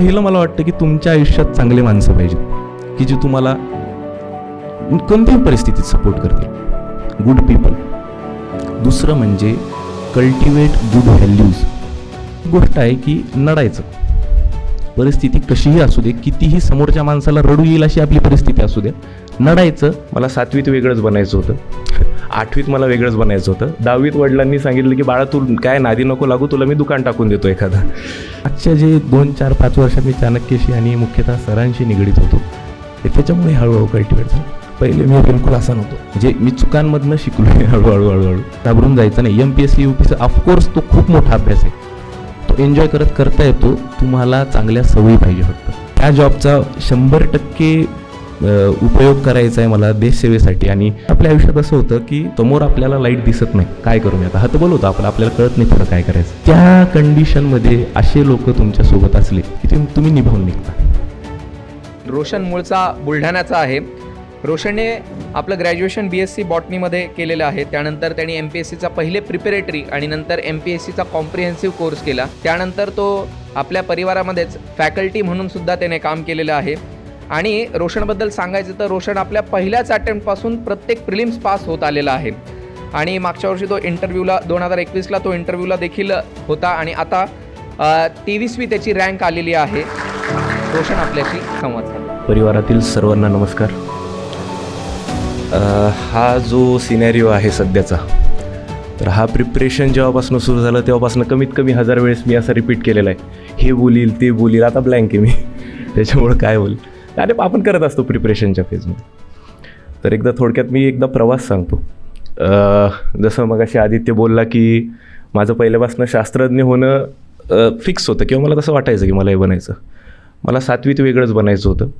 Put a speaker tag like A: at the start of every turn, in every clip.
A: पहिलं मला वाटतं की तुमच्या आयुष्यात चांगले माणसं पाहिजेत की जे तुम्हाला कोणत्याही परिस्थितीत सपोर्ट करतील. गुड पीपल दुसरं म्हणजे कल्टिवेट गुड व्हॅल्यूज गोष्ट आहे की नडायचं. परिस्थिती कशीही असू दे कितीही समोरच्या माणसाला रडू येईल अशी आपली परिस्थिती असू दे. नडायचं. मला सातवीत वेगळंच बनायचं होतं. आठवीत मला वेगळंच बनायचं होतं. दहावीत वडिलांनी सांगितलं की बाळा तू काय नादी नको लागू तुला मी दुकान टाकून देतो एखादा. आजच्या जे दोन चार पाच वर्षात मी चाणक्यशी आणि मुख्यतः सरांशी निगडीत होतो. ते त्याच्यामुळे हळूहळू कल्टिवेट झालं. पहिले मी बिलकुल असा नव्हतो. म्हणजे मी चुकांमधनं शिकलो आहे हळूहळू हळूहळू. घाबरून जायचं नाही. M P S C U P C of course तो खूप मोठा अभ्यास आहे. तो एन्जॉय करत करता येतो. तुम्हाला चांगल्या सवयी पाहिजे फक्त. त्या जॉबचा शंभर टक्के उपयोग करायचा आहे मला देशसेवेसाठी आणि आपल्या आयुष्यात असं होतं की समोर आपल्याला लाइट दिसत नाही. काय करू मी आता? हतबल होतं आपलं. आपल्याला कळत नाही पुढं काय करायचं. त्या कंडिशनमध्ये असे लोक तुमच्यासोबत असले की ते तुम्ही निभावून निघता.
B: रोशन मूळचा बुलढाण्याचा आहे. रोशनने आपलं ग्रॅज्युएशन बी एस सी बॉटनीमध्ये केलेलं आहे. त्यानंतर त्यांनी एम पी एस सीचा पहिले प्रिपेरेटरी आणि नंतर एम पी एस सीचा कॉम्प्रिहेन्सिव्ह कोर्स केला. त्यानंतर तो आपल्या परिवारामध्येच फॅकल्टी म्हणून सुद्धा त्याने काम केलेलं आहे. आणि रोशनबद्दल सांगायचं तर रोशन आपल्या पहिल्याच अटेम्प्टपासून प्रत्येक प्रिलिम्स पास होत आलेला आहे. आणि मागच्या वर्षी तो इंटरव्ह्यूला दोन हजार एकवीसला तो इंटरव्ह्यूला देखील होता आणि आता तेवीसवी त्याची रँक आलेली आहे. रोशन आपल्याशी संवाद
A: परिवारातील सर्वांना नमस्कार. हा जो सिनॅरिओ आहे सध्याचा तर हा प्रिपरेशन जेव्हापासून सुरू झालं तेव्हापासून कमीत कमी हजार वेळेस मी असा रिपीट केलेला आहे. हे बोलील ते बोलील आता ब्लँक आहे मी. त्याच्यामुळं काय बोल? अरे आपण करत असतो प्रिपरेशनच्या फेजमध्ये तर एकदा थोडक्यात मी एकदा प्रवास सांगतो. जसं मग अशी आदित्य बोलला की माझं पहिल्यापासून शास्त्रज्ञ होणं फिक्स होतं किंवा मला तसं वाटायचं की मला हे बनायचं. मला सातवीत वेगळंच बनायचं होतं.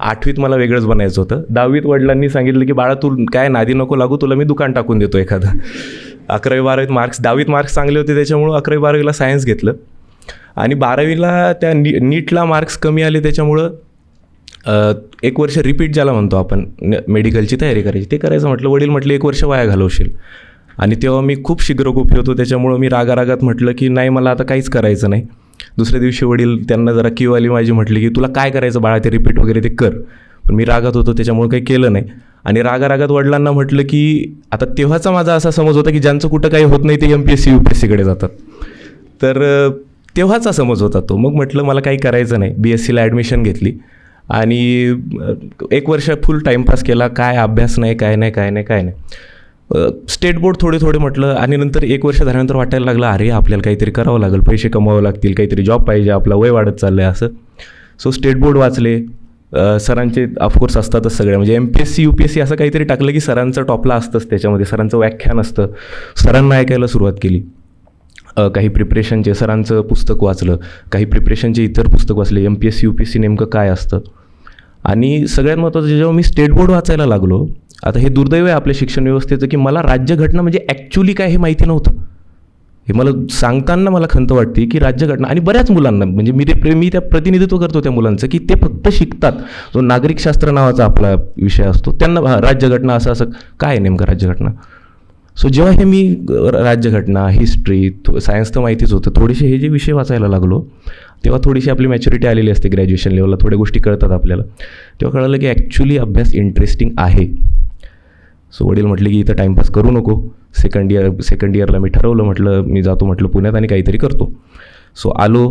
A: आठवीत मला वेगळंच बनायचं होतं. दहावीत वडिलांनी सांगितलं की बाळा तू काय नादी नको लागू तुला मी दुकान टाकून देतो एखादं. अकरावी बारावीत मार्क्स दहावीत मार्क्स चांगले होते त्याच्यामुळं अकरावी बारावीला सायन्स घेतलं. आणि बारावीला त्या नी नीटला मार्क्स कमी आले त्याच्यामुळं एक वर्ष रिपीट ज्याला म्हणतो आपण मेडिकलची तयारी करायची. ते करायचं म्हटलं वडील म्हटलं एक वर्ष वाया घालवशील. आणि तेव्हा मी खूप शीघ्रकोपी होतो त्याच्यामुळं मी रागारागात म्हटलं की नाही मला आता काहीच करायचं नाही. दुसऱ्या दिवशी वडील त्यांना जरा क्यू आली माझी म्हटली की तुला काय करायचं बाळा ते रिपीट वगैरे ते कर. पण मी रागात होतो त्याच्यामुळे काही केलं नाही. आणि रागारागात वडिलांना म्हटलं की आता तेव्हाचा माझा असा समज होता की ज्यांचं कुठं काही होत नाही ते M P S C U P S सीकडे जातात. तर तेव्हाचा समज होता तो. मग म्हटलं मला काही करायचं नाही. बी एस सीला ॲडमिशन घेतली. आणि एक वर्ष फुल टाईमपास केला काय अभ्यास नाही काय नाही काय नाही काय नाही. स्टेट बोर्ड थोडे थोडे म्हटलं आणि नंतर एक वर्ष झाल्यानंतर वाटायला लागलं अरे आपल्याला काहीतरी करावं लागेल पैसे कमावं लागतील काहीतरी जॉब पाहिजे आपला वय वाढत चाललं आहे असं. सो स्टेट बोर्ड वाचले. सरांचे ऑफकोर्स असतातच सगळे. म्हणजे M P S C U P S C असं काहीतरी टाकलं की सरांचं टॉपला असतंच त्याच्यामध्ये सरांचं व्याख्यान असतं. सरांना ऐकायला सुरुवात केली. काही प्रिपरेशनचे सरांचं पुस्तक वाचलं. काही प्रिपरेशनचे इतर पुस्तक वाचले. M P S C U P S C नेमकं काय असतं? आणि सगळ्यात महत्त्वाचं जेव्हा मी स्टेट बोर्ड वाचायला लागलो आता हे दुर्दैव आहे आपल्या शिक्षण व्यवस्थेचं की मला राज्यघटना म्हणजे ॲक्च्युली काय हे माहिती नव्हतं. हे मला सांगताना मला खंत वाटते की राज्यघटना आणि बऱ्याच मुलांना म्हणजे मी ते मी त्या प्रतिनिधित्व करतो त्या मुलांचं की ते फक्त शिकतात. जो नागरिकशास्त्र नावाचा आपला विषय असतो त्यांना राज्यघटना असं असं काय आहे नेमकं राज्यघटना सो जेव्हा हे मी राज्यघटना हिस्ट्री सायन्स तर माहितीच होतं. थोडेसे हे जे विषय वाचायला लागलो तेव्हा थोडीशी आपली मॅच्युरिटी आलेली असते ग्रॅज्युएशन लेवलला थोड्या गोष्टी कळतात आपल्याला. तेव्हा कळलं की ॲक्च्युली अभ्यास इंटरेस्टिंग आहे. सो वडील म्हटले की इथं टाईमपास करू नको. सेकंड इयर सेकंड इयरला मी ठरवलं म्हटलं मी जातो म्हटलं पुण्यात आणि काहीतरी करतो. सो आलो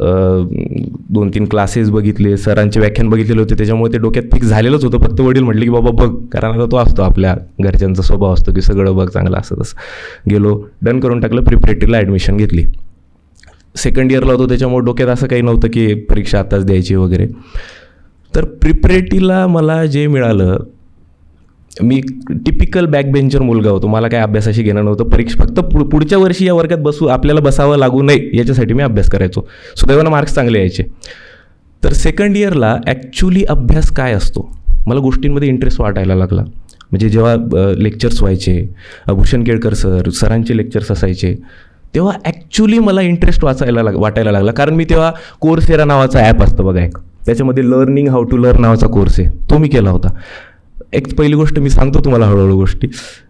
A: दोन तीन क्लासेस बघितले सरांचे व्याख्यान बघितलेले होते त्याच्यामुळे ते डोक्यात फिक्स झालेलंच होतं. फक्त वडील म्हटले की बाबा बघ कारण आता तो असतो आपल्या घरच्यांचा स्वभाव असतो की सगळं बघ चांगलं असं तसं. गेलो डन करून टाकलं प्रिपरेटरीला ॲडमिशन घेतली. सेकंड इयरला होतो त्याच्यामुळे डोक्यात असं काही नव्हतं की परीक्षा आत्ताच द्यायची वगैरे. तर प्रिपरेटीला मला जे मिळालं मी टिपिकल बॅक बेंचर मुलगा होतो. मला काय अभ्यासाशी घेणं नव्हतं. परीक्षा फक्त पुढ पुढच्या वर्षी या वर्गात बसू आपल्याला बसावं लागू नये याच्यासाठी मी अभ्यास करायचो. सुदैवानं मार्क्स चांगले यायचे. तर सेकंड इयरला ॲक्च्युली अभ्यास काय असतो? मला गोष्टींमध्ये इंटरेस्ट वाटायला लागला. म्हणजे जेव्हा लेक्चर्स व्हायचे भूषण केळकर सर सरांचे लेक्चर्स असायचे तेव्हा ॲक्च्युली मला इंटरेस्ट वाचायला लाग वाटायला लागला. कारण मी तेव्हा कोर्सेरा नावाचा ॲप असतं बघा एक. त्याच्यामध्ये लर्निंग हाऊ टू लर्न नावाचा कोर्स आहे. तो मी केला होता. एक पहिली गोष्ट मी सांगतो तुम्हाला हळूहळू गोष्टी.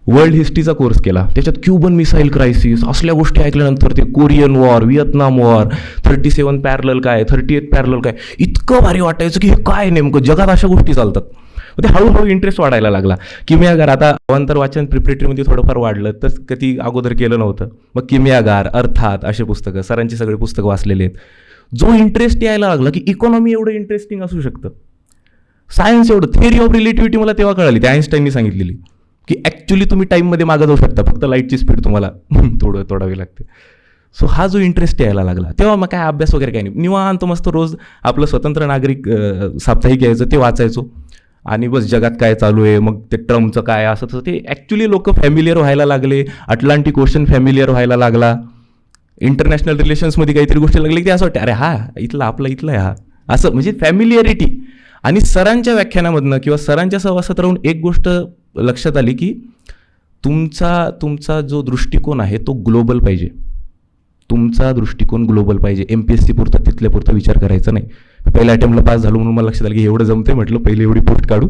A: वर्ल्ड हिस्ट्रीचा कोर्स केला. त्याच्यात क्युबन मिसाईल क्रायसिस असल्या गोष्टी ऐकल्यानंतर ते Korean war Vietnam war thirty seven parallel काय थर्टी एट पॅरल काय इतकं भारी वाटायचं की हे काय नेमकं? जगात अशा गोष्टी चालतात. मग ते हळूहळू इंटरेस्ट वाढायला लागला. किमियागार आता अवांतर वाचन प्रिपरेटरीमध्ये थोडंफार वाढलं तर कधी अगोदर केलं नव्हतं. मग किमियागार अर्थात असे पुस्तकं सरांची सगळे पुस्तकं वाचलेले आहेत. जो इंटरेस्ट यायला लागला की इकॉनॉमी एवढं इंटरेस्टिंग असू शकतं. सायन्स एवढं थिअरी ऑफ रिलेटिव्हिटी मला तेव्हा कळाली ते आईन्स्टाईननी सांगितलेली की ॲक्च्युली तुम्ही टाईममध्ये मागं जाऊ शकता फक्त लाईटची स्पीड तुम्हाला थोडं तोडावी लागते. सो हा जो इंटरेस्ट यायला लागला तेव्हा मग काय अभ्यास वगैरे काय नाही. निवांत मस्त रोज आपलं स्वतंत्र नागरिक साप्ताहिक यायचं ते वाचायचो. आणि बस जगात काय चालू आहे मग ते ट्रम्पचं काय असं तसं ते ॲक्च्युली लोक फॅमिलियर व्हायला लागले अटलांटिक ओशन फॅमिलियर व्हायला लागला इंटरनॅशनल रिलेशन्समध्ये काहीतरी गोष्टी लागली की असं वाटतं अरे हा इथला आपला इथला आहे हा. असं म्हणजे फॅमिलियरिटी आणि सरांच्या व्याख्यानामधनं किंवा सरांच्या सहवासात राहून एक गोष्ट लक्षात आली की तुमचा तुमचा जो दृष्टिकोन आहे तो ग्लोबल पाहिजे. तुमचा दृष्टिकोन ग्लोबल पाहिजे. एम पी एस सी पुरता तिथल्या पुरता विचार करायचा नाही. पहिल्या अटेम्प्टला पास झालो म्हणून मला लक्षात आलं की एवढं जमते म्हटलं पहिले एवढी पोट काढू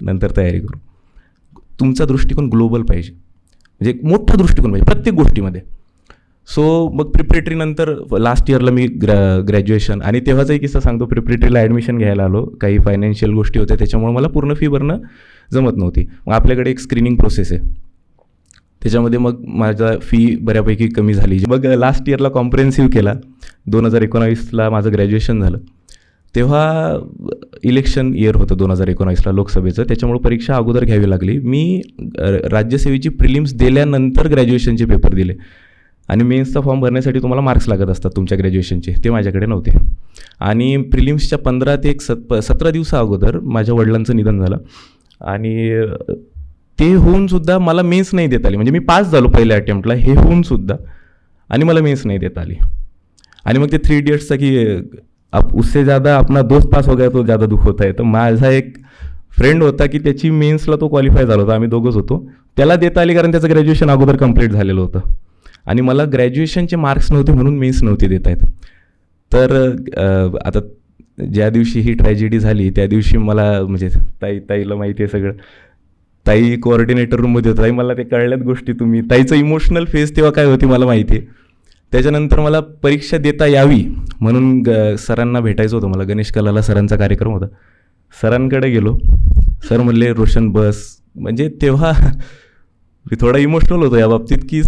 A: नंतर तयारी करू. तुमचा दृष्टिकोन ग्लोबल पाहिजे. म्हणजे एक मोठा दृष्टिकोन पाहिजे प्रत्येक गोष्टीमध्ये. सो मग प्रिपरेटरीनंतर लास्ट इयरला मी ग्रॅ ग्रॅज्युएशन आणि तेव्हाचाही किस्सा सांगतो प्रिपरेटरीला ॲडमिशन घ्यायला आलो. काही फायनान्शियल गोष्टी होत्या त्याच्यामुळे मला पूर्ण फी भरणं जमत नव्हती. मग आपल्याकडे एक स्क्रीनिंग प्रोसेस आहे. त्याच्यामध्ये मग माझा फी बऱ्यापैकी कमी झाली. मग लास्ट इयरला कॉम्प्रेन्सिव्ह केला. दोन हजार एकोणावीसला माझं ग्रॅज्युएशन झालं. तेव्हा इलेक्शन इयर होतं दोन हजार एकोणावीसला लोकसभेचं. त्याच्यामुळे परीक्षा अगोदर घ्यावी लागली. मी राज्यसेवेची प्रिलिम्स दिल्यानंतर ग्रॅज्युएशनचे पेपर दिले. आणि मेन्सचा फॉर्म भरण्यासाठी तुम्हाला मार्क्स लागत असतात तुमच्या ग्रॅज्युएशनचे ते माझ्याकडे नव्हते. आणि प्रिलिम्सच्या पंधरा ते एक सत सतरा दिवसा अगोदर माझ्या वडिलांचं निधन झालं. आणि ते होऊनसुद्धा मला मेन्स नाही देता आली. म्हणजे मी पास झालो पहिल्या अटेम्प्टला हे होऊनसुद्धा आणि मला मेन्स नाही देता आली. आणि मग ते थ्री इडियट्सचा की आप उससे ज़्यादा अपना दोस्त पास हो गया तो ज़्यादा दुःख होत आहे तर माझा एक फ्रेंड होता की त्याची मेन्सला तो क्वालिफाय झाला होता आम्ही दोघंच होतो. त्याला देता आली कारण त्याचं ग्रॅज्युएशन अगोदर कंप्लीट झालेलं होतं. आणि मला ग्रॅज्युएशनचे मार्क्स नव्हते म्हणून मेन्स नव्हते देत आहेत तर आता ज्या दिवशी ही ट्रॅजेडी झाली त्या दिवशी मला म्हणजे ताई ताईला माहिती आहे सगळं. ताई कोऑर्डिनेटर रूममध्ये होतं. ताई मला ते कळल्यात गोष्टी तुम्ही. ताईचं इमोशनल फेज तेव्हा काय होती मला माहिती आहे. त्याच्यानंतर मला परीक्षा देता यावी म्हणून ग सरांना भेटायचं होतं. मला गणेश कलाला सरांचा कार्यक्रम होता. सरांकडे गेलो. सर म्हणले रोशन बस. म्हणजे तेव्हा मी थोडा इमोशनल होतो या बाबतीत की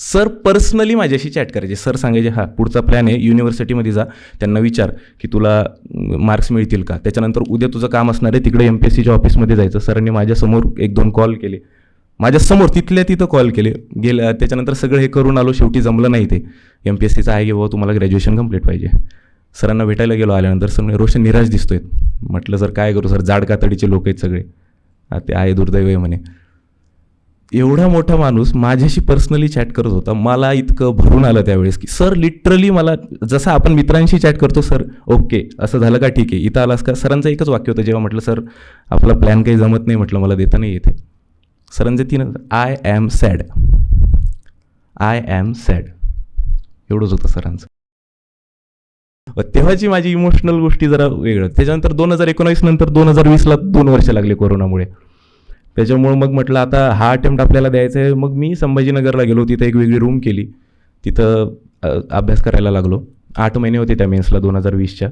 A: सर पर्सनली माझ्याशी चॅट करायचे. सर सांगायचे हा पुढचा प्लॅन आहे. युनिव्हर्सिटीमध्ये जा. त्यांना विचार की तुला मार्क्स मिळतील का? त्याच्यानंतर उद्या तुझं काम असणार आहे. तिकडे एम पी एस सीच्या ऑफिसमध्ये जायचं. सरांनी माझ्यासमोर एक दोन कॉल केले. माझ्यासमोर तिथल्या तिथं कॉल केले. गेलं त्याच्यानंतर सगळं हे करून आलो. शेवटी जमलं नाही ते. एम पी एस सीचं आहे की बाबा तुम्हाला ग्रॅज्युएशन कंप्लीट पाहिजे. सरांना भेटायला गेलो आल्यानंतर सर रोशन निराश दिसतोय. म्हटलं सर काय करू? सर जाड कातडीचे लोक आहेत सगळे. ते आहे दुर्दैव आहे म्हणे. एवढा मोठा माणूस माझ्याशी पर्सनली चॅट करत होता. मला इतकं भरून आलं त्यावेळेस की सर लिटरली मला जसं आपण मित्रांशी चॅट करतो सर ओके असं झालं का ठीक आहे? इथं आलास का? सरांचं एकच वाक्य होतं जेव्हा म्हटलं सर आपला प्लॅन काही जमत नाही म्हटलं मला देता नाही येते. सरांचे तीन I am sad I am sad एवढंच होतं सरांचं. तेव्हाची माझी इमोशनल गोष्टी जरा वेगळं. त्याच्यानंतर दोन हजार एकोणावीस नंतर दोन हजार वीसला दोन वर्ष लागले कोरोनामुळे. त्याच्यामुळं मग म्हटलं आता हा अटेम्प्ट आपल्याला द्यायचा आहे. मग मी संभाजीनगरला गेलो तिथं एक वेगळी रूम केली. तिथं अभ्यास करायला लागलो. आठ महिने होते त्या मेन्सला दोन हजार वीसच्या.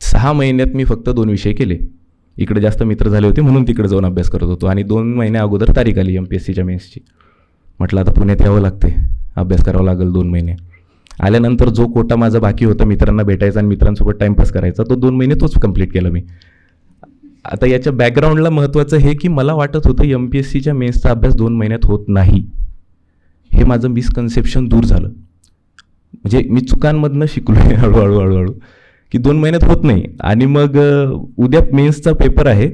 A: सहा महिन्यात मी फक्त दोन विषय केले. इकडे जास्त मित्र झाले होते म्हणून तिकडे जाऊन अभ्यास करत होतो. आणि दोन महिन्या अगोदर तारीख आली एम पी एस सीच्या मेन्सची म्हटलं आता पुण्यात यावं लागते अभ्यास करावा लागेल दोन महिने. आल्यानंतर जो कोटा माझा बाकी होता मित्रांना भेटायचा आणि मित्रांसोबत टाईमपास करायचा तो दोन महिने तोच कंप्लीट केला मी. आता याच्या बॅकग्राऊंडला महत्त्वाचं हे की मला वाटत होतं एम पी एस सीच्या मेन्सचा अभ्यास दोन महिन्यात होत नाही. हे माझं मिसकन्सेप्शन दूर झालं. म्हणजे मी चुकांमधनं शिकलो आहे हळूहळू हळूहळू. की दोन महिन्यात होत नाही. आणि मग उद्या मेन्सचा पेपर आहे.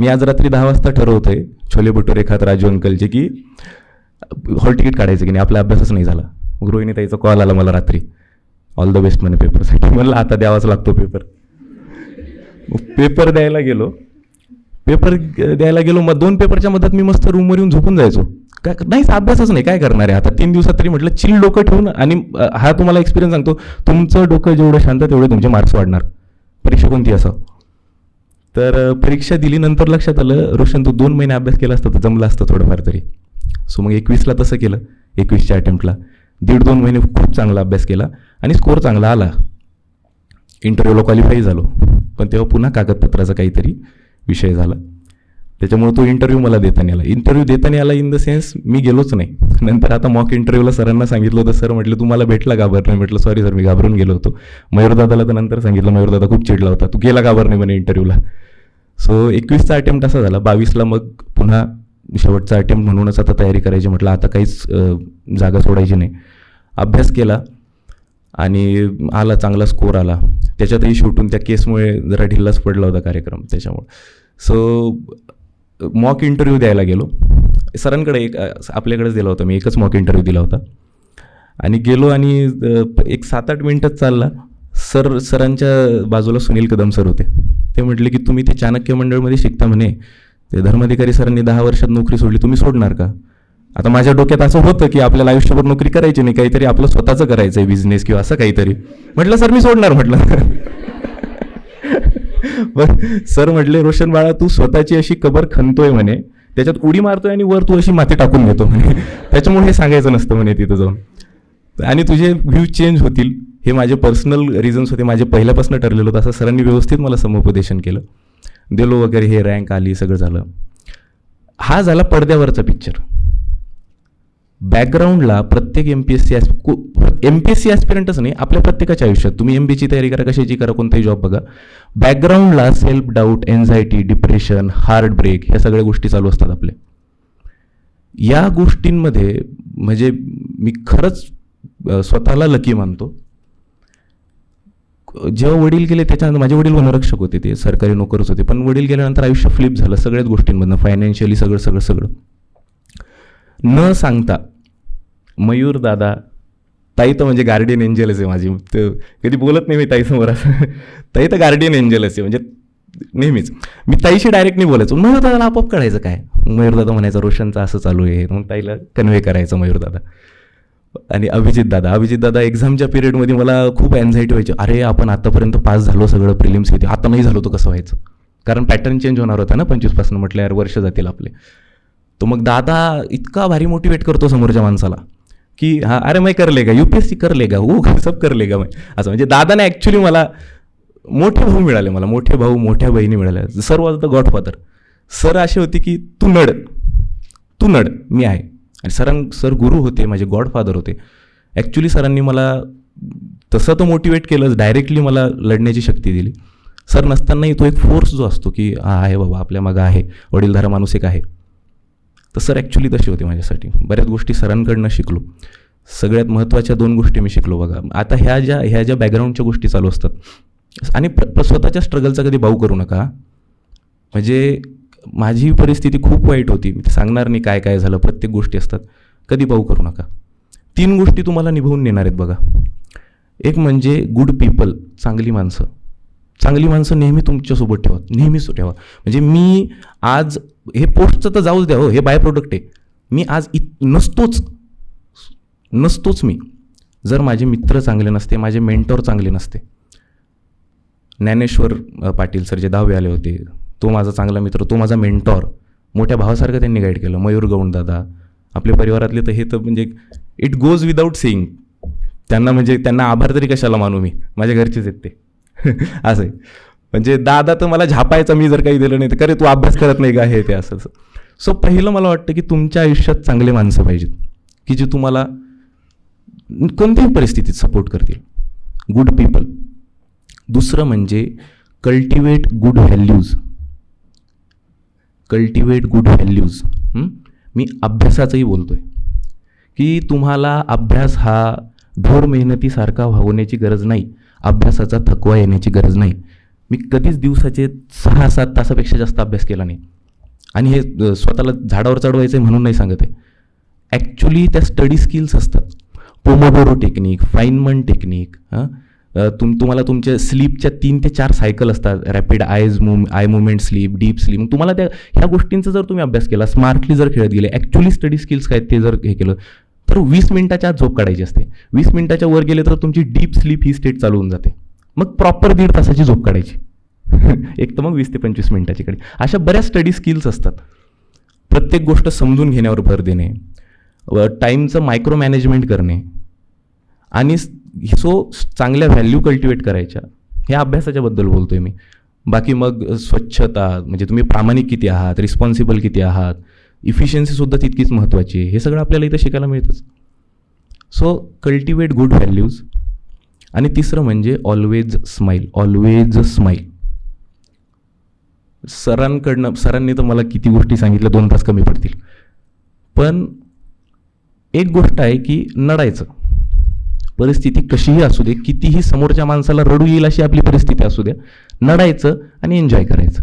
A: मी आज रात्री दहा वाजता ठरवतो आहे छोले भटुरे खात राजू अंकलचे की हॉल तिकीट काढायचं की नाही आपला अभ्यासच नाही झाला. मग रोहिणी कॉल आला मला रात्री. ऑल द बेस्ट म्हणे पेपरसाठी. म्हणलं आता द्यावाच लागतो पेपर. मग पेपर द्यायला गेलो. पेपर द्यायला गेलो मग दोन पेपरच्या मधात मी मस्त रूमवर येऊन झोपून जायचो. काय नाहीच अभ्यासच नाही. काय करणार आहे? आता तीन दिवसात तरी म्हटलं चिल डोकं ठेवून आणि हा तुम्हाला एक्सपिरियन्स सांगतो. तुमचं डोकं जेवढं शांत तेवढे तुमचे मार्क्स वाढणार. परीक्षा कोणती असं? तर परीक्षा दिली नंतर लक्षात आलं रोशन तू दोन महिने अभ्यास केला असता तर जमलं असतं थोडंफार तरी. सो मग एकवीसला तसं केलं एकवीसच्या अटेम्प्टला दीड दोन महिने खूप चांगला अभ्यास केला आणि स्कोअर चांगला आला. इंटरव्ह्यूला क्वालिफाय झालो. पण तेव्हा पुन्हा कागदपत्राचा काहीतरी विषय झाला. त्याच्यामुळे तो इंटरव्ह्यू मला देता नाही आला. इंटरव्ह्यू देता नाही आला इन द सेन्स मी गेलोच नाही. नंतर आता मॉक इंटरव्ह्यूला सरांना सांगितलं होतं सर म्हटलं तुम्हाला भेटला घाबर नाही म्हटलं सॉरी सर मी घाबरून गेलो होतो. मयूरदादाला तर नंतर सांगितलं मयूरदादा खूप चिडला होता. तू गेला घाबर नाही म्हणे इंटरव्ह्यूला सो एकवीसचा अटेम्प्ट असा झाला. बावीसला मग पुन्हा शेवटचा अटेम्प्ट म्हणूनच आता तयारी करायची म्हटलं आता काहीच जागा सोडायची नाही. अभ्यास केला आणि आला चांगला स्कोर आला. त्याच्यातही शेवटून त्या केसमुळे जरा ढिल्लाच पडला होता कार्यक्रम त्याच्यामुळे. सो मॉक इंटरव्ह्यू द्यायला गेलो. सरांकडे एक आपल्याकडेच दिला होता मी एकच मॉक इंटरव्ह्यू दिला होता. आणि गेलो आणि एक सात आठ मिनटंच चालला. सर सरांच्या बाजूला सुनील कदम सर होते. ते म्हटले की तुम्ही ते चाणक्य मंडळमध्ये शिकता म्हणे. ते धर्माधिकारी सरांनी दहा वर्षात नोकरी सोडली तुम्ही सोडणार का? आता माझ्या डोक्यात असं होतं की आपल्याला आयुष्यभर नोकरी करायची नाही काहीतरी आपलं स्वतःचं करायचं आहे बिझनेस किंवा असं काहीतरी. म्हटलं सर मी सोडणार म्हटलं. बर सर म्हटले रोशन बाळा तू स्वतःची अशी कबर खणतोय म्हणे. त्याच्यात उडी मारतोय आणि वर तू अशी माती टाकून घेतो म्हणे. त्याच्यामुळे हे सांगायचं नसतं म्हणे तिथं जाऊन. आणि तुझे व्ह्यू चेंज होतील. हे माझे पर्सनल रिझन्स होते. माझे पहिल्यापासून ठरलेलं होतं. असं सरांनी व्यवस्थित मला समुपदेशन केलं. दिलो वगैरे हे रँक आली सगळं झालं. हा झाला पडद्यावरचा पिक्चर बॅकग्राऊंडला प्रत्येक M P S C M P S C ॲस्पिरंटच नाही आपल्या प्रत्येकाच्या आयुष्यात. तुम्ही एम बीची तयारी करा कशाची करा कोणताही जॉब बघा. बॅकग्राऊंडला self doubt anxiety depression heartbreak ह्या सगळ्या गोष्टी चालू असतात आपल्या. या गोष्टींमध्ये म्हणजे मी खरंच स्वतःला लकी मानतो. जेव्हा वडील गेले त्याच्यानंतर माझे वडील वनरक्षक होते ते सरकारी नोकरच होते. पण वडील गेल्यानंतर आयुष्य फ्लिप झालं सगळ्याच गोष्टींमधनं फायनान्शियली सगळं सगळं सगळं. न सांगता मयूर दादा. ताई तर म्हणजे गार्डियन एंजलच आहे माझी. तर कधी बोलत नाही मी ताईसमोर असं ताई तर गार्डियन एंजलच आहे म्हणजे नेहमीच. मी ताईशी डायरेक्ट नाही बोलायचो. मयूर दादाला आपोआप कळायचं काय? मयूर दादा म्हणायचं रोशनचं असं चालू आहे. मग ताईला कन्व्हे करायचं मयूर दादा. आणि अभिजित दादा. अभिजित दादा एक्झामच्या पिरियडमध्ये मला खूप अँझायटी व्हायची. अरे आपण आतापर्यंत पास झालो सगळं प्रिलिम्स किती आता नाही झालो तर कसं व्हायचं? कारण पॅटर्न चेंज होणार होता ना पंचवीसपासून. म्हटल्यावर वर्ष जातील आपले. तो मग दादा इतका भारी मोटिवेट करतो समोरच्या माणसाला. की हां अरे मैं कर लेगा यू पी एस सी कर लेगा वो सब कर लेगा मैं असं म्हणजे दादाने ॲक्च्युली मला मोठे भाऊ मिळाले मला मोठे भाऊ मोठ्या बहिणी मिळाल्या. Sir was the godfather sir असे होते की तू नड तू नड मी आहे. आणि सरां सर गुरु होते माझे गॉडफादर होते. ॲक्च्युली सरांनी मला तसं तर मोटिवेट केलंच डायरेक्टली मला लढण्याची शक्ती दिली. सर नसतानाही तो एक फोर्स जो असतो की हा आहे बाबा आपल्या मागं आहे. वडीलधारा माणूस एक आहे. तर सर ॲक्च्युली तसे होते माझ्यासाठी. बऱ्याच गोष्टी सरांकडनं शिकलो. सगळ्यात महत्त्वाच्या दोन गोष्टी मी शिकलो बघा. आता ह्या ज्या ह्या ज्या बॅकग्राऊंडच्या गोष्टी चालू असतात आणि प्र प्र- स्वतःच्या स्ट्रगलचा कधी भाऊ करू नका. म्हणजे माझी परिस्थिती खूप वाईट होती. मी सांगणार नाही काय काय झालं. प्रत्येक गोष्टी असतात. कधी भाऊ करू नका. तीन गोष्टी तुम्हाला निभावून नेणार आहेत बघा. एक म्हणजे गुड पीपल चांगली माणसं. चांगली माणसं नेहमी तुमच्यासोबत ठेवा नेहमीच ठेवा. म्हणजे मी आज हे पोस्टचं तर जाऊच द्या हो हे बाय प्रोडक्ट आहे. मी आज इत नसतोच नसतोच मी. जर माझे मित्र चांगले नसते माझे मेंटॉर चांगले नसते. ज्ञानेश्वर पाटील सर जे दहावे आले होते तो माझा चांगला मित्र तो माझा मेंटॉर मोठ्या भावासारखं त्यांनी गाईड केलं. मयूर गौंडदादा आपल्या परिवारातले तर हे तर म्हणजे इट गोज विदाऊट सेईंग त्यांना म्हणजे त्यांना आभार तरी कशाला मानू मी? माझ्या घरचेच आहेत ते. असं आहे म्हणजे दादा तर मला झापायचं मी जर काही दिलं नाही तर करे तू अभ्यास करत नाही का? हे ते असं सो पहिलं मला वाटतं की तुमच्या आयुष्यात चांगले माणसं पाहिजेत की जे तुम्हाला कोणत्याही परिस्थितीत सपोर्ट करतील. गुड पीपल दुसरं म्हणजे cultivate good values cultivate good values मी अभ्यासाचंही बोलतो आहे की तुम्हाला अभ्यास हा ढोर मेहनतीसारखा होण्याची गरज नाही. अभ्यासाचा थकवा येण्याची गरज नाही. मी कधीच दिवसाचे सहा सात तासापेक्षा जास्त अभ्यास केला नाही. आणि हे स्वतःला झाडावर चढवायचं आहे म्हणून नाही सांगत आहे. ॲक्च्युली त्या स्टडी स्किल्स असतात. पोमोबोरो टेक्निक फाईनमन टेक्निक हां तुम तुम्हाला तुमच्या स्लीपच्या तीन ते चार सायकल असतात. Rapid eyes move eye movement sleep deep sleep तुम्हाला त्या ह्या गोष्टींचा जर तुम्ही अभ्यास केला स्मार्टली जर खेळत गेले ॲक्च्युली स्टडी स्किल्स काय ते जर हे केलं तर वीस मिनिटाच्या आत झोप काढायची असते. वीस मिनिटाच्या वर गेले तर तुमची डीप स्लीप ही स्टेट चालू होऊन जाते. मग प्रॉपर दीड तासाची झोप काढायची. एक तर मग वीस ते पंचवीस मिनिटाची कडे अशा बऱ्याच स्टडी स्किल्स असतात. प्रत्येक गोष्ट समजून घेण्यावर भर देणे टाईमचं मायक्रो मॅनेजमेंट करणे आणि सो चांगल्या व्हॅल्यू कल्टिवेट करायच्या. ह्या अभ्यासाच्याबद्दल बोलतोय मी. बाकी मग स्वच्छता म्हणजे तुम्ही प्रामाणिक किती आहात रिस्पॉन्सिबल किती आहात इफिशियन्सीसुद्धा तितकीच महत्त्वाची आहे. हे सगळं आपल्याला इथं शिकायला मिळतंच. सो कल्टिवेट गुड व्हॅल्यूज आणि तिसरं म्हणजे ऑलवेज स्माईल ऑलवेज स्माईल सरांकडनं सरांनी तर मला किती गोष्टी सांगितल्या दोन तास कमी पडतील. पण एक गोष्ट आहे की नडायचं. परिस्थिती कशीही असू दे कितीही समोरच्या माणसाला रडू येईल अशी आपली परिस्थिती असू द्या. नडायचं आणि एन्जॉय करायचं.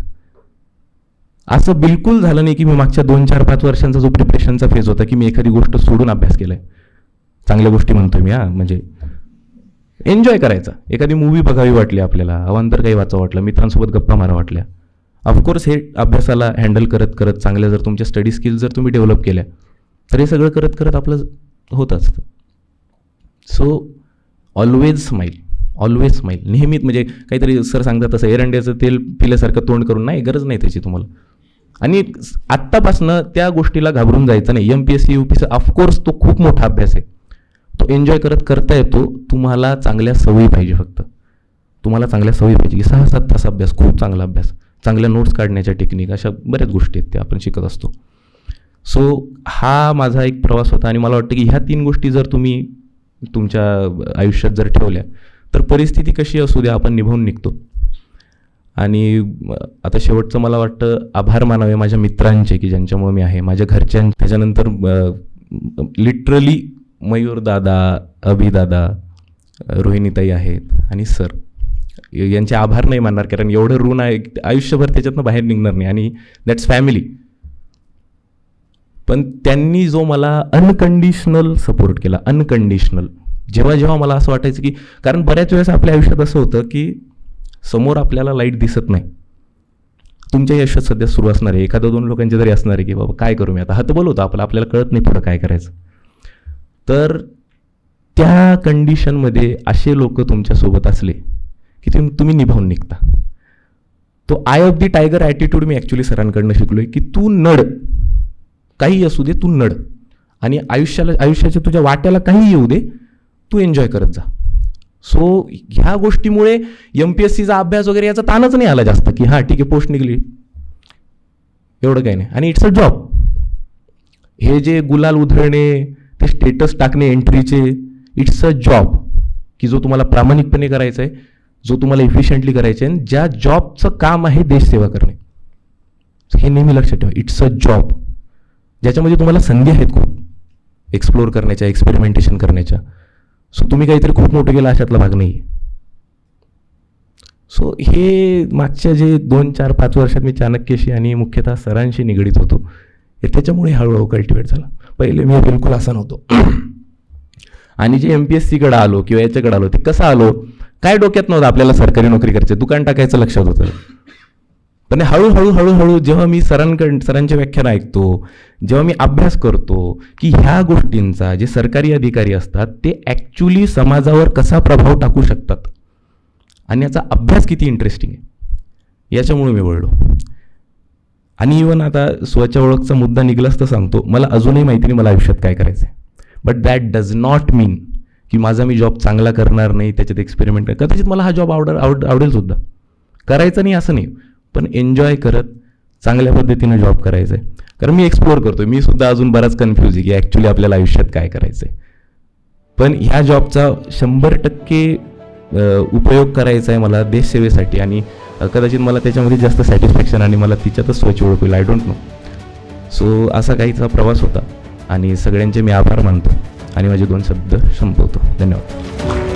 A: असं बिलकुल झालं नाही की मी मागच्या दोन चार पाच वर्षांचा जो प्रिपरेशनचा फेज होता की मी एखादी गोष्ट सोडून अभ्यास केलाय. चांगल्या गोष्टी म्हणतोय मी हा. म्हणजे एन्जॉय करायचा. एखादी मूवी बघावी वाटली आपल्याला अवांतर काही वाचा वाटलं मित्रांसोबत गप्पा मारा वाटल्या. ऑफकोर्स हे अभ्यासाला हँडल करत करत चांगल्या जर तुमच्या स्टडी स्किल्स जर तुम्ही डेव्हलप केल्या तर हे सगळं करत करत आपलं होत असतं. So always smile always smile नेहमीच म्हणजे काहीतरी सर सांगतात तसं एरंड्याचं तेल पिल्यासारखं तोंड करून नाही गरज नाही त्याची तुम्हाला. आणि आत्तापासनं त्या गोष्टीला घाबरून जायचं नाही. M P S C U P C of course तो खूप मोठा अभ्यास आहे. तो एन्जॉय करत करता येतो. तुम्हाला चांगल्या सवयी पाहिजे फक्त. तुम्हाला चांगल्या सवयी पाहिजे की सहा सात तास अभ्यास खूप चांगला अभ्यास. चांगल्या नोट्स काढण्याच्या टेक्निक अशा बऱ्याच गोष्टी आहेत त्या आपण शिकत असतो. सो हा माझा एक प्रवास होता आणि मला वाटतं की ह्या तीन गोष्टी जर तुम्ही तुमच्या आयुष्यात जर ठेवल्या तर परिस्थिती कशी असू द्या आपण निभावून निघतो. आणि आता शेवटचं मला वाटतं आभार मानावे माझ्या मित्रांचे की ज्यांच्यामुळे मी आहे. माझ्या घरच्यां त्याच्यानंतर लिटरली मयूर दादा अभिदादा रोहिणीताई आहेत आणि सर. यांचे आभार नाही मानणार कारण एवढं ऋण आहे आयुष्यभर त्याच्यातनं बाहेर निघणार नाही आणि दॅट्स फॅमिली पण त्यांनी जो मला अनकंडिशनल सपोर्ट केला अनकंडिशनल जेव्हा जेव्हा मला असं वाटायचं की कारण बऱ्याच वेळेस आपल्या आयुष्यात असं होतं की समोर आपल्याला लाइट दिसत नाही. तुमच्या यशात सध्या सुरू असणार आहे. एखादं दोन लोकांचे जरी असणार आहे की बाबा काय करू मी आता? हतबल होतं आपलं. आपल्याला कळत नाही पुढं काय करायचं. तर त्या कंडिशनमध्ये असे लोक तुमच्यासोबत असले की तुम तुम्ही निभावून निघता. तो eye of the tiger attitude me actually सरांकडनं शिकलो आहे की तू नड. काही असू दे तू नड. आणि आयुष्याला आयुष्याच्या तुझ्या वाट्याला काही येऊ दे तू एन्जॉय करत जा. सो ह्या गोष्टीमुळे एम पी एस सीचा अभ्यास वगैरे याचा ताणच नाही आला जास्त की हां ठीक आहे पोस्ट निघली. एवढं काही नाही. आणि इट्स अ जॉब हे जे गुलाल उधळणे ते स्टेटस टाकणे एंट्रीचे इट्स अ जॉब की जो तुम्हाला प्रामाणिकपणे करायचा आहे जो तुम्हाला इफिशियंटली करायचा आहे आणि ज्या जॉबचं काम आहे देशसेवा करणे. हे नेहमी लक्षात ठेवा. इट्स अ जॉब ज्याच्यामध्ये तुम्हाला संधी आहेत खूप. एक्सप्लोअर करण्याच्या एक्सपेरिमेंटेशन करण्याच्या. सो तुम्ही काहीतरी खूप मोठं केलं अशातला भाग नाही. आहे सो हे मागच्या जे दोन चार पाच वर्षात मी चाणक्यशी आणि मुख्यतः सरांशी निगडीत होतो हे त्याच्यामुळे हळूहळू कल्टिवेट झाला. पहिले मी बिलकुल असा नव्हतो. आणि जे एम पी एस सीकडं आलो किंवा याच्याकडे आलो ते कसं आलो? काय डोक्यात नव्हतं आपल्याला सरकारी नोकरी करायची? दुकान टाकायचं लक्षात होतं. पण हळूहळू हळूहळू जेव्हा मी सरांकडं सरांचे व्याख्यान ऐकतो जेव्हा मी अभ्यास करतो की ह्या गोष्टींचा जे सरकारी अधिकारी असतात ते ॲक्च्युली समाजावर कसा प्रभाव टाकू शकतात? आणि याचा अभ्यास किती इंटरेस्टिंग आहे. याच्यामुळे मी वळलो आणि इवन आता स्वच्या ओळखचा मुद्दा निघलाच तर सांगतो मला अजूनही माहिती नाही मला आयुष्यात काय करायचं आहे but that does not mean की माझा मी जॉब चांगला करणार नाही त्याच्यात एक्सपेरिमेंट कदाचित मला हा जॉब आवड आवड आवडेल सुद्धा. करायचं नाही असं नाही. पण एन्जॉय करत चांगल्या पद्धतीनं जॉब करायचं आहे कारण मी एक्सप्लोअर करतो मी सुद्धा अजून बराच कन्फ्यूज आहे की ॲक्च्युली आपल्याला आयुष्यात काय करायचं आहे पण ह्या जॉबचा शंभर टक्के उपयोग करायचा आहे मला देशसेवेसाठी आणि कदाचित मला त्याच्यामध्ये जास्त सॅटिस्फॅक्शन आणि मला तिच्यातच स्वच्छ ओळख होईल आय डोंट नो सो असा काहीचा प्रवास होता. आणि सगळ्यांचे मी आभार मानतो. आणि माझे दोन शब्द संपवतो. धन्यवाद.